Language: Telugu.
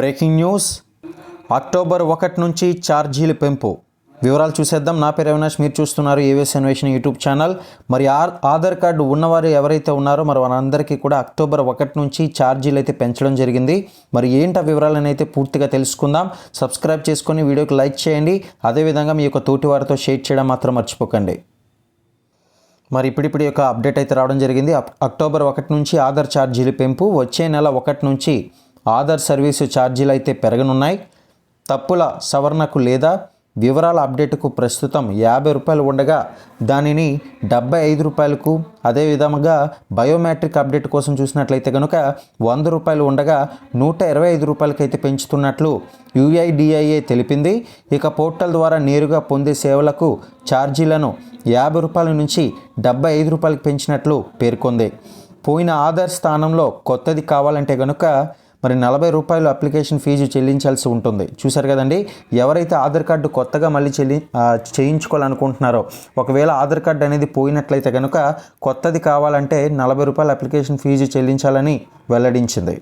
Breaking news. అక్టోబర్ ఒకటి నుంచి ఛార్జీలు పెంపు. వివరాలు చూసేద్దాం. నా పేరు అవినాష్. మీరు చూస్తున్నారు ఏవిఎస్ అన్వేషణ యూట్యూబ్ ఛానల్. మరి ఆధార్ కార్డు ఉన్నవారు ఎవరైతే ఉన్నారో మరి వారందరికీ కూడా అక్టోబర్ ఒకటి నుంచి ఛార్జీలు అయితే పెంచడం జరిగింది. మరి ఏంటి ఆ వివరాలను అయితే పూర్తిగా తెలుసుకుందాం. సబ్స్క్రైబ్ చేసుకొని వీడియోకి లైక్ చేయండి. అదేవిధంగా మీ యొక్క తోటి వారితో షేర్ చేయడం మాత్రం మర్చిపోకండి. మరి ఇప్పుడిప్పుడు యొక్క అప్డేట్ అయితే రావడం జరిగింది. అక్టోబర్ ఒకటి నుంచి ఆధార్ ఛార్జీలు పెంపు. వచ్చే నెల ఒకటి నుంచి ఆధార్ సర్వీసు ఛార్జీలు అయితే పెరగనున్నాయి. తప్పుల సవరణకు లేదా వివరాల అప్డేట్కు ప్రస్తుతం యాభై రూపాయలు ఉండగా దానిని డెబ్బై ఐదు రూపాయలకు అదే విధముగా బయోమెట్రిక్ అప్డేట్ కోసం చూసినట్లయితే కనుక వంద రూపాయలు ఉండగా నూట ఇరవై ఐదు రూపాయలకైతే పెంచుతున్నట్లు యుఐడిఐఏ తెలిపింది. ఇక పోర్టల్ ద్వారా నేరుగా పొందే సేవలకు ఛార్జీలను యాభై రూపాయల నుంచి డెబ్బై ఐదు రూపాయలకు పెంచినట్లు పేర్కొంది. పోయిన ఆధార్ స్థానంలో కొత్తది కావాలంటే కనుక మరి నలభై రూపాయలు అప్లికేషన్ ఫీజు చెల్లించాల్సి ఉంటుంది. చూసారు కదండి? ఎవరైతే ఆధార్ కార్డు కొత్తగా మళ్ళీ చెల్లి చేయించుకోవాలనుకుంటున్నారో ఒకవేళ ఆధార్ కార్డు అనేది పోయినట్లయితే కనుక కొత్తది కావాలంటే నలభై రూపాయల అప్లికేషన్ ఫీజు చెల్లించాలని వెల్లడించింది.